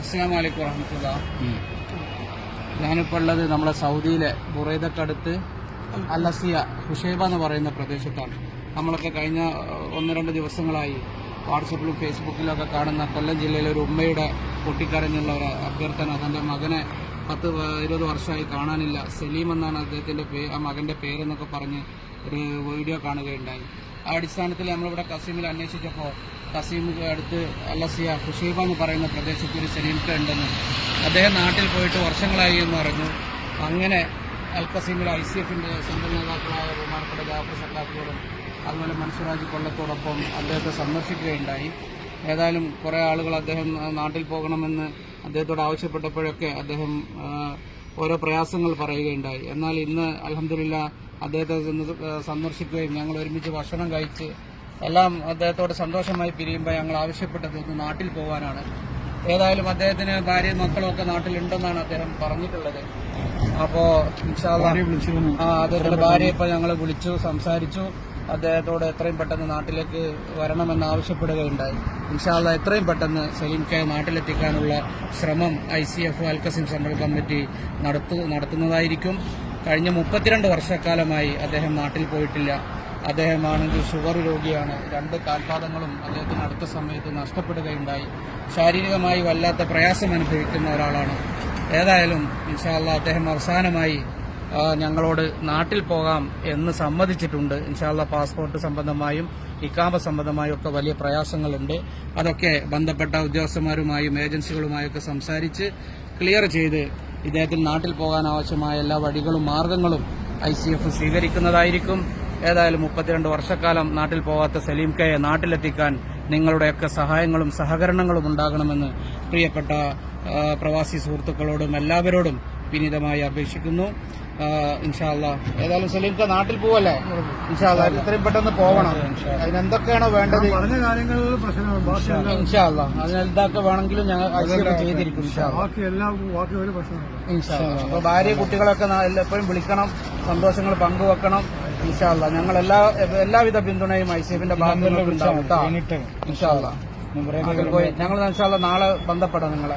അസ്സാം വലൈക്കും വറഹമത്തുള്ള. ഞാനിപ്പോൾ ഉള്ളത് നമ്മളെ സൗദിയിലെ ബുറൈദക്കടുത്ത് അലസിയ ഹുഷേബ എന്ന് പറയുന്ന പ്രദേശത്താണ്. നമ്മളൊക്കെ കഴിഞ്ഞ ഒന്ന് രണ്ട് ദിവസങ്ങളായി വാട്സപ്പിലും ഫേസ്ബുക്കിലും ഒക്കെ കാണുന്ന കൊല്ലം ജില്ലയിലെ ഒരു ഉമ്മയുടെ പൊട്ടിക്കരഞ്ഞുള്ള ഒരു അഭ്യർത്ഥന. തന്റെ മകനെ പത്ത് ഇരുപത് വർഷമായി കാണാനില്ല. സലീം എന്നാണ് അദ്ദേഹത്തിന്റെ പേ ആ മകന്റെ പേരെന്നൊക്കെ പറഞ്ഞ് ഒരു വീഡിയോ കാണുകയുണ്ടായി. ആ അടിസ്ഥാനത്തിൽ നമ്മളിവിടെ കസീമിൽ അന്വേഷിച്ചപ്പോൾ കസീം അടുത്ത് അലസിയ ഹുസൈബ എന്ന് പറയുന്ന പ്രദേശത്ത് ഒരു ശരീരത്തെ ഉണ്ടെന്ന് അദ്ദേഹം നാട്ടിൽ പോയിട്ട് വർഷങ്ങളായി എന്ന് പറഞ്ഞു. അങ്ങനെ അൽ കസീമിലെ ഐ സി എഫിന്റെ സ്വന്തം നേതാക്കളായ ബഹുമാനപ്പെട്ട ജാഫർ സക്കാഫിയോടും അതുപോലെ മൻസുറാജ് കൊല്ലത്തോടൊപ്പം അദ്ദേഹത്തെ സന്ദർശിക്കുകയുണ്ടായി. ഏതായാലും കുറേ ആളുകൾ അദ്ദേഹം നാട്ടിൽ പോകണമെന്ന് അദ്ദേഹത്തോട് ആവശ്യപ്പെട്ടപ്പോഴൊക്കെ അദ്ദേഹം ഓരോ പ്രയാസങ്ങൾ പറയുകയുണ്ടായി. എന്നാൽ ഇന്ന് അലഹമില്ല അദ്ദേഹത്തെ സന്ദർശിക്കുകയും ഞങ്ങൾ ഒരുമിച്ച് ഭക്ഷണം കഴിച്ച് എല്ലാം അദ്ദേഹത്തോട് സന്തോഷമായി പിരിയുമ്പോൾ ഞങ്ങൾ ആവശ്യപ്പെട്ടത് ഒന്ന് നാട്ടിൽ പോകാനാണ് ഏതായാലും അദ്ദേഹത്തിന് ഭാര്യയും മക്കളും ഒക്കെ നാട്ടിലുണ്ടെന്നാണ് അദ്ദേഹം പറഞ്ഞിട്ടുള്ളത്. അപ്പോ അദ്ദേഹത്തിന്റെ ഭാര്യ ഇപ്പൊ ഞങ്ങൾ വിളിച്ചു സംസാരിച്ചു. അദ്ദേഹത്തോട് എത്രയും പെട്ടെന്ന് നാട്ടിലേക്ക് വരണമെന്ന് ആവശ്യപ്പെടുകയുണ്ടായി. ഇൻഷാല്ല എത്രയും പെട്ടെന്ന് സലീം കെ നാട്ടിലെത്തിക്കാനുള്ള ശ്രമം I C F Al Qassim central committee നടത്തു നടത്തുന്നതായിരിക്കും. കഴിഞ്ഞ മുപ്പത്തിരണ്ട് വർഷക്കാലമായി അദ്ദേഹം നാട്ടിൽ പോയിട്ടില്ല. അദ്ദേഹമാണെങ്കിൽ ഷുഗർ രോഗിയാണ്. രണ്ട് കാൽപാദങ്ങളും അദ്ദേഹത്തിന് അടുത്ത സമയത്ത് നഷ്ടപ്പെടുകയുണ്ടായി. ശാരീരികമായി വല്ലാത്ത പ്രയാസം അനുഭവിക്കുന്ന ഒരാളാണ്. ഏതായാലും ഇൻഷാല്ല അദ്ദേഹം അവസാനമായി ഞങ്ങളോട് നാട്ടിൽ പോകാം എന്ന് സമ്മതിച്ചിട്ടുണ്ട്. ഇൻഷാല്ല പാസ്പോർട്ട് സംബന്ധമായും ഇക്കാമ സംബന്ധമായും ഒക്കെ വലിയ പ്രയാസങ്ങളുണ്ട്. അതൊക്കെ ബന്ധപ്പെട്ട ഉദ്യോഗസ്ഥന്മാരുമായും ഏജൻസികളുമായൊക്കെ സംസാരിച്ച് ക്ലിയർ ചെയ്ത് ഇദ്ദേഹത്തിന് നാട്ടിൽ പോകാൻ ആവശ്യമായ എല്ലാ വഴികളും മാർഗങ്ങളും ഐ സ്വീകരിക്കുന്നതായിരിക്കും. ഏതായാലും മുപ്പത്തിരണ്ട് വർഷക്കാലം നാട്ടിൽ പോവാത്ത സലീം കെയെ നാട്ടിലെത്തിക്കാൻ നിങ്ങളുടെയൊക്കെ സഹായങ്ങളും സഹകരണങ്ങളും ഉണ്ടാകണമെന്ന് പ്രിയപ്പെട്ട പ്രവാസി സുഹൃത്തുക്കളോടും എല്ലാവരോടും വിനീതമായി അപേക്ഷിക്കുന്നു. ഇൻഷാല്ല ഏതായാലും സലീം ക നാട്ടിൽ പോവല്ലേ? ഇൻഷാല്ല എത്രയും പെട്ടെന്ന് പോവണം. അതിനെന്തൊക്കെയാണോ വേണ്ടത്? പറഞ്ഞ കാര്യങ്ങളിൽ പ്രശ്നമാണ്. ഇൻഷാല്ല അതിന് എന്തൊക്കെ വേണമെങ്കിലും ഞങ്ങൾ ചെയ്തിരിക്കും ഇൻഷാല്ല ഭാര്യ കുട്ടികളൊക്കെ എപ്പോഴും വിളിക്കണം. സന്തോഷങ്ങൾ പങ്കുവെക്കണം. ഇൻഷാല്ല ഞങ്ങൾ എല്ലാ എല്ലാവിധ പിന്തുണയും ഐസിഎഫിന്റെ ഭാഗത്ത് നിന്ന്. ഇൻഷാല്ല ഞങ്ങൾ ഇൻഷാല്ല നാളെ ബന്ധപ്പെടാം നിങ്ങളെ.